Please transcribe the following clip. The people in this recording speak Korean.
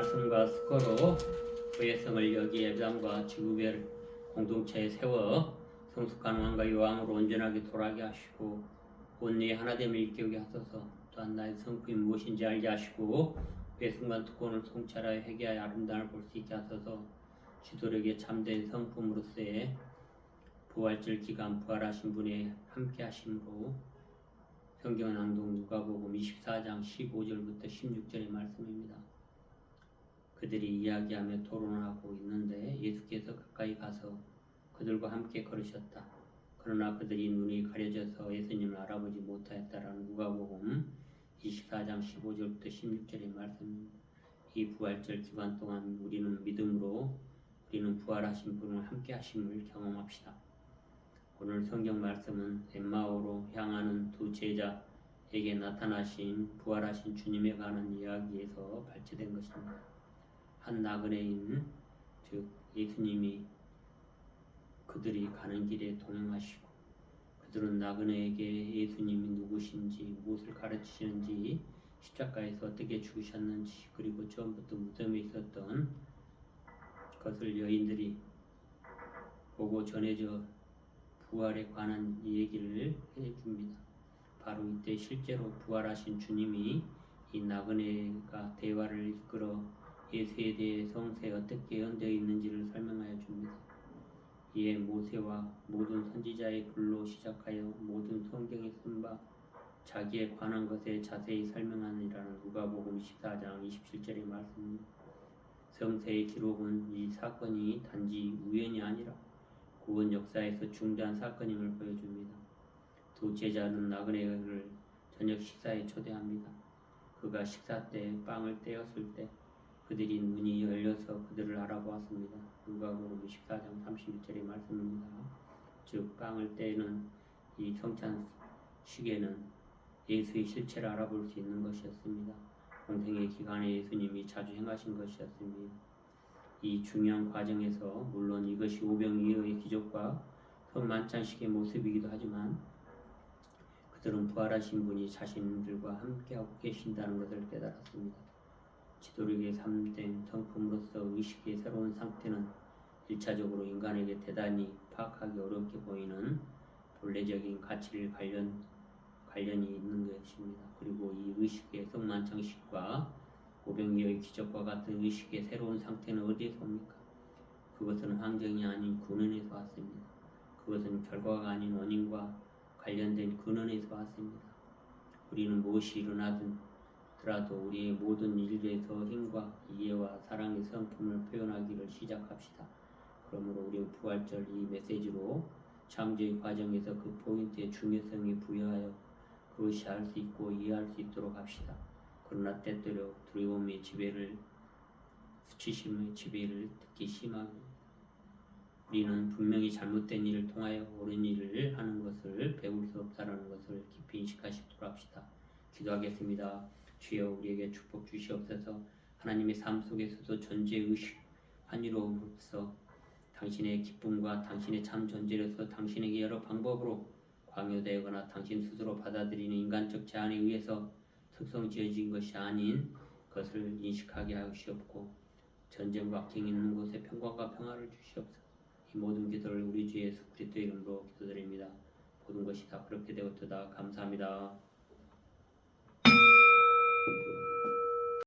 말씀과 스코로 그의 성을 여기 예배당과 지구별 공동체에 세워 성숙한 왕과 여왕으로 온전하게 돌아가게 하시고 온리의 하나됨을 일깨우게 하소서 또한 나의 성품이 무엇인지 알게 하시고 그의 순간 특권을 통찰하여 회개하여 아름다움을 볼 수 있게 하소서 지도력의 참된 성품으로서의 부활절 기간 부활하신 분의 함께 하심으로 성경 낭독 누가복음 24장 15절부터 16절의 말씀입니다. 그들이 이야기하며 토론하고 있는데 예수께서 가까이 가서 그들과 함께 걸으셨다. 그러나 그들이 눈이 가려져서 예수님을 알아보지 못하였다라는 누가복음 24장 15절부터 16절의 말씀입니다. 이 부활절 기간 동안 우리는 믿음으로 우리는 부활하신 분을 함께 하심을 경험합시다. 오늘 성경 말씀은 엠마오로 향하는 두 제자에게 나타나신 부활하신 주님에 관한 이야기에서 발췌된 것입니다. 한 나그네인 즉 예수님이 그들이 가는 길에 동행하시고 그들은 나그네에게 예수님이 누구신지 무엇을 가르치시는지 십자가에서 어떻게 죽으셨는지 그리고 처음부터 무덤에 있었던 것을 여인들이 보고 전해져 부활에 관한 이 얘기를 해줍니다. 바로 이때 실제로 부활하신 주님이 이 나그네가 대화를 이끌어 예수에 대해 성세에 어떻게 연되어 있는지를 설명하여 줍니다. 이에 모세와 모든 선지자의 글로 시작하여 모든 성경에 쓴 바 자기에 관한 것에 자세히 설명하니라는 누가복음 14장 27절의 말씀입니다. 성세의 기록은 이 사건이 단지 우연이 아니라 구원 역사에서 중대한 사건임을 보여줍니다. 두 제자는 나그네를 저녁 식사에 초대합니다. 그가 식사 때 빵을 떼었을 때 그들이 눈이 열려서 그들을 알아보았습니다. 누가복음 14장 31절의 말씀입니다. 즉 빵을 떼는 이 성찬 시계는 예수의 실체를 알아볼 수 있는 것이었습니다. 공생의 기간에 예수님이 자주 행하신 것이었습니다. 이 중요한 과정에서 물론 이것이 오병이어의 기적과 성만찬식의 모습이기도 하지만 그들은 부활하신 분이 자신들과 함께하고 계신다는 것을 깨달았습니다. 지도력의 참된 성품으로서 의식의 새로운 상태는 일차적으로 인간에게 대단히 파악하기 어렵게 보이는 본래적인 가치를 관련 관련이 있는 것입니다. 그리고 이 의식의 성만창식과 오병이어의 기적과 같은 의식의 새로운 상태는 어디에서 옵니까? 그것은 환경이 아닌 근원에서 왔습니다. 그것은 결과가 아닌 원인과 관련된 근원에서 왔습니다. 우리는 무엇이 일어나 더라도 우리의 모든 일에서 힘과 이해와 사랑의 성품을 표현하기를 시작합시다. 그러므로 우리 부활절 이 메시지로 창조의 과정에서 그 포인트의 중요성이 부여하여 그것이 알 수 있고 이해할 수 있도록 합시다. 그러나 때때로 두려움의 지배를 수치심의 지배를 특히 심하게 우리는 분명히 잘못된 일을 통하여 옳은 일을 하는 것을 배울 수 없다라는 것을 깊이 인식하시도록 합시다. 기도하겠습니다. 주여 우리에게 축복 주시옵소서. 하나님의 삶 속에서도 존재 의식 환희로움으로써 당신의 기쁨과 당신의 참 존재로서 당신에게 여러 방법으로 광요되거나 당신 스스로 받아들이는 인간적 제한에 의해서 특성 지어진 것이 아닌 것을 인식하게 하시옵고 전쟁과 악행 있는 곳에 평강과 평화를 주시옵소서. 이 모든 기도를 우리 주 예수 그리스도 이름으로 기도드립니다. 모든 것이 다 그렇게 되었도다 감사합니다. Thank you.